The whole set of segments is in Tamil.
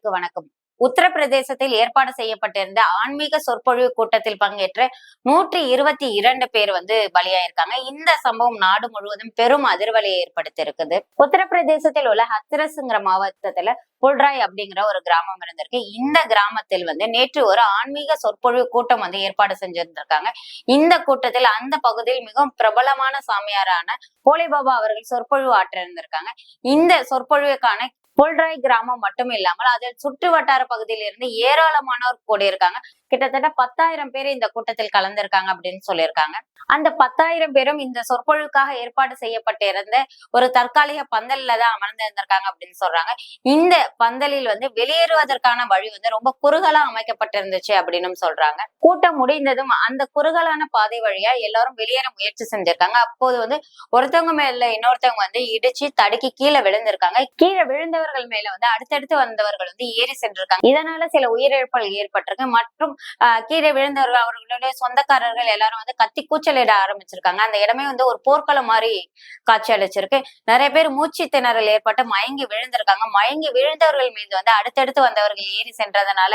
நேயர்களுக்கு வணக்கம். உத்தரப்பிரதேசத்தில் ஏற்பாடு செய்யப்பட்டிருந்த ஆன்மீக சொற்பொழிவு கூட்டத்தில் பங்கேற்ற நூற்றி இருபத்தி இரண்டு பேர் வந்து பலியாயிருக்காங்க. இந்த சம்பவம் நாடு முழுவதும் பெரும் அதிர்வலையை ஏற்படுத்தியிருக்குது. உத்தரப்பிரதேசத்தில் உள்ள ஹத்ரஸ்ங்கிற மாவட்டத்துல புல்ராய் அப்படிங்கிற ஒரு கிராமம் இருந்திருக்கு. இந்த கிராமத்தில் வந்து நேற்று ஒரு ஆன்மீக சொற்பொழிவு கூட்டம் வந்து ஏற்பாடு செஞ்சிருந்திருக்காங்க. இந்த கூட்டத்தில் அந்த பகுதியில் மிகவும் பிரபலமான சாமியாரான போலி பாபா அவர்கள் சொற்பொழிவு ஆற்ற இருந்திருக்காங்க இந்த சொற்பொழிவுக்கான புல்ராய் கிராமம் மட்டும் இல்லாமல் அதில் சுற்று வட்டார பகுதியில் இருந்து ஏராளமானோர் கூடியிருக்காங்க. கிட்டத்தட்ட பத்தாயிரம் பேர் இந்த கூட்டத்தில் கலந்திருக்காங்க அப்படின்னு சொல்லியிருக்காங்க. அந்த பத்தாயிரம் பேரும் இந்த சொற்பொழுக்காக ஏற்பாடு செய்யப்பட்டிருந்த ஒரு தற்காலிக பந்தல்ல தான் அமர்ந்து இருந்திருக்காங்க அப்படின்னு சொல்றாங்க. இந்த பந்தலில் வந்து வெளியேறுவதற்கான வழி வந்து ரொம்ப குறுகலா அமைக்கப்பட்டிருந்துச்சு அப்படின்னு சொல்றாங்க. கூட்டம் முடிந்ததும் அந்த குறுகலான பாதை வழியா எல்லாரும் வெளியேற முயற்சி செஞ்சிருக்காங்க. அப்போது வந்து ஒருத்தவங்க மேல இன்னொருத்தவங்க வந்து இடிச்சு தடுக்கி கீழே விழுந்திருக்காங்க. கீழே விழுந்தவர்கள் மேல வந்து அடுத்தடுத்து வந்தவர்கள் வந்து ஏறி சென்றிருக்காங்க. இதனால சில உயிரிழப்புகள் ஏற்பட்டிருக்கு. மற்றும் கீழே விழுந்தவர்கள் அவர்களுடைய சொந்தக்காரர்கள் எல்லாரும் வந்து கத்தி கூச்சலிட ஆரம்பிச்சிருக்காங்க. அந்த இடமே வந்து ஒரு போர்க்களம் மாதிரி காட்சி அளிச்சிருக்கு. நிறைய பேர் மூச்சு திணறல் ஏற்பட்டு மயங்கி விழுந்திருக்காங்க. மயங்கி விழுந்தவர்கள் மீது வந்து அடுத்தடுத்து வந்தவர்கள் ஏறி சென்றதுனால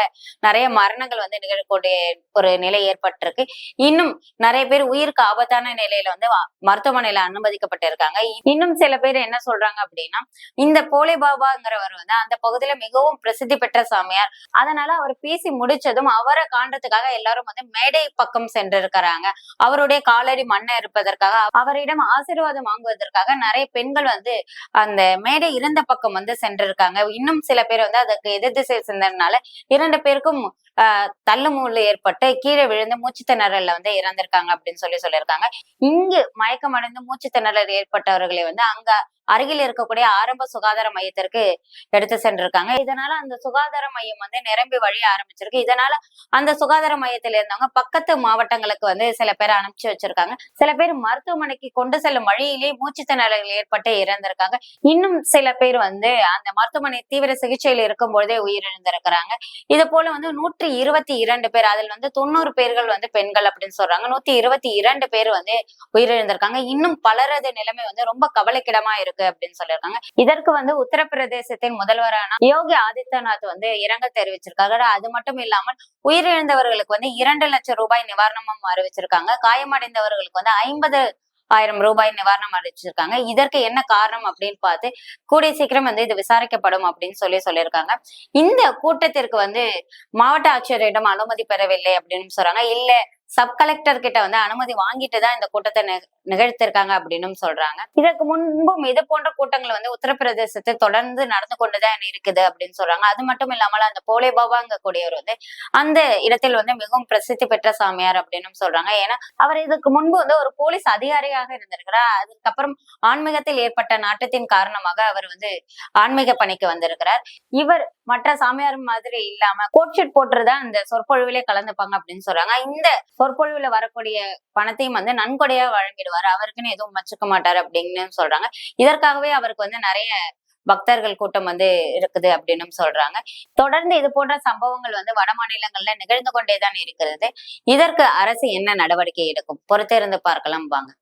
நிறைய மரணங்கள் வந்து நிகழக்கூடிய ஒரு நிலை ஏற்பட்டிருக்கு. இன்னும் நிறைய பேர் உயிருக்கு ஆபத்தான நிலையில வந்து மருத்துவமனையில அனுமதிக்கப்பட்டிருக்காங்க. இன்னும் சில பேர் என்ன சொல்றாங்க அப்படின்னா இந்த போலே பாபாங்கிறவர் வந்து அந்த பகுதியில மிகவும் பிரசித்தி பெற்ற சாமியார். அதனால அவர் பேசி முடிச்சதும் அவரை காண்றதுக்காக எல்லாரும் வந்து மேடை பக்கம் சென்றிருக்கிறாங்க. அவருடைய காலடி மண்ணை இருப்பதற்காக அவரிடம் ஆசீர்வாதம் வாங்குவதற்காக நிறைய பெண்கள் வந்து அந்த மேடை இருந்த பக்கம் வந்து சென்றிருக்காங்க. இன்னும் சில பேர் வந்து அதற்கு எதிர்த்து திசை சென்றதுனால இரண்டு பேருக்கும் தள்ளுமூல ஏற்பட்டு கீழே விழுந்து மூச்சு திணறல்ல வந்து இறந்திருக்காங்க அப்படின்னு சொல்லி சொல்லியிருக்காங்க. இங்கு மயக்கமடைந்து மூச்சு திணறல் ஏற்பட்டவர்களை வந்து அங்க அருகில் இருக்கக்கூடிய ஆரம்ப சுகாதார மையத்திற்கு எடுத்து சென்றிருக்காங்க. இதனால அந்த சுகாதார மையம் வந்து நிரம்பி வழிய ஆரம்பிச்சிருக்கு. இதனால அந்த சுகாதார மையத்தில் இருந்தவங்க பக்கத்து மாவட்டங்களுக்கு வந்து சில பேர் அனுப்பிச்சு வச்சிருக்காங்க. சில பேர் மருத்துவமனைக்கு கொண்டு செல்லும் வழியிலே மூச்சு திணறல் ஏற்பட்டு இறந்திருக்காங்க. இன்னும் சில பேர் வந்து அந்த மருத்துவமனை தீவிர சிகிச்சையில் இருக்கும் பொழுதே உயிரிழந்திருக்கிறாங்க. இது போல வந்து நூற்றி இருபத்தி இரண்டு பேர். அதில் வந்து தொண்ணூறு பேர்கள் வந்து பெண்கள் அப்படின்னு சொல்றாங்க. நூத்தி இருபத்தி இரண்டு பேர் வந்து உயிரிழந்திருக்காங்க. இன்னும் பலரது நிலைமை வந்து ரொம்ப கவலைக்கிடமா இருக்கு அப்படின்னு சொல்லியிருக்காங்க. இதற்கு வந்து உத்தரப்பிரதேசத்தின் முதல்வரான யோகி ஆதித்யநாத் வந்து இரங்கல் தெரிவிச்சிருக்காங்க அது மட்டும் இல்லாமல் உயிரிழந்தவர்களுக்கு வந்து இரண்டு லட்சம் ரூபாய் நிவாரணமும் அறிவிச்சிருக்காங்க. காயமடைந்தவர்களுக்கு வந்து ஐம்பது ஆயிரம் ரூபாய் நிவாரணம் அளிச்சிருக்காங்க இதற்கு என்ன காரணம் அப்படின்னு பார்த்து கூடிய சீக்கிரம் வந்து இது விசாரிக்கப்படும் அப்படின்னு சொல்லி சொல்லியிருக்காங்க. இந்த கூட்டத்திற்கு வந்து மாவட்ட ஆட்சியரிடம் அனுமதி பெறவில்லை அப்படின்னு சொல்றாங்க. இல்ல சப் கலெக்டர் கிட்ட வந்து அனுமதி வாங்கிட்டு தான் இந்த கூட்டத்தை நிகழ்த்திருக்காங்க அப்படின்னு சொல்றாங்க. இதற்கு முன்பும் இது போன்ற கூட்டங்கள் வந்து உத்தரப்பிரதேசத்தை தொடர்ந்து நடந்து கொண்டுதான் இருக்குது அப்படின்னு சொல்றாங்க. அது மட்டும் இல்லாமல் அந்த போலே பாபாங்க கூடியவர் வந்து அந்த இடத்தில் வந்து மிகவும் பிரசித்தி பெற்ற சாமியார் அப்படின்னு சொல்றாங்க. ஏன்னா அவர் இதுக்கு முன்பு வந்து ஒரு போலீஸ் அதிகாரியாக இருந்திருக்கிறார். அதுக்கப்புறம் ஆன்மீகத்தில் ஏற்பட்ட நாட்டத்தின் காரணமாக அவர் வந்து ஆன்மீக பணிக்கு வந்திருக்கிறார். இவர் மற்ற சாமியார் மாதிரி இல்லாம கோட் ஷீட் போட்டுதான் அந்த சொற்பொழிவிலே கலந்துப்பாங்க அப்படின்னு சொல்றாங்க. இந்த சொற்பொழிவுல வரக்கூடிய பணத்தையும் வந்து நன்கொடையா வழங்கிடுவார். அவருக்குன்னு எதுவும் வச்சுக்க மாட்டாரு அப்படின்னு சொல்றாங்க. இதற்காகவே அவருக்கு வந்து நிறைய பக்தர்கள் கூட்டம் வந்து இருக்குது அப்படின்னு சொல்றாங்க. தொடர்ந்து இது போன்ற சம்பவங்கள் வந்து வட மாநிலங்கள்ல நிகழ்ந்து கொண்டேதான் இருக்கிறது. இதற்கு அரசு என்ன நடவடிக்கை எடுக்கும்? பொறுத்திருந்து பார்க்கலாம். வாங்க.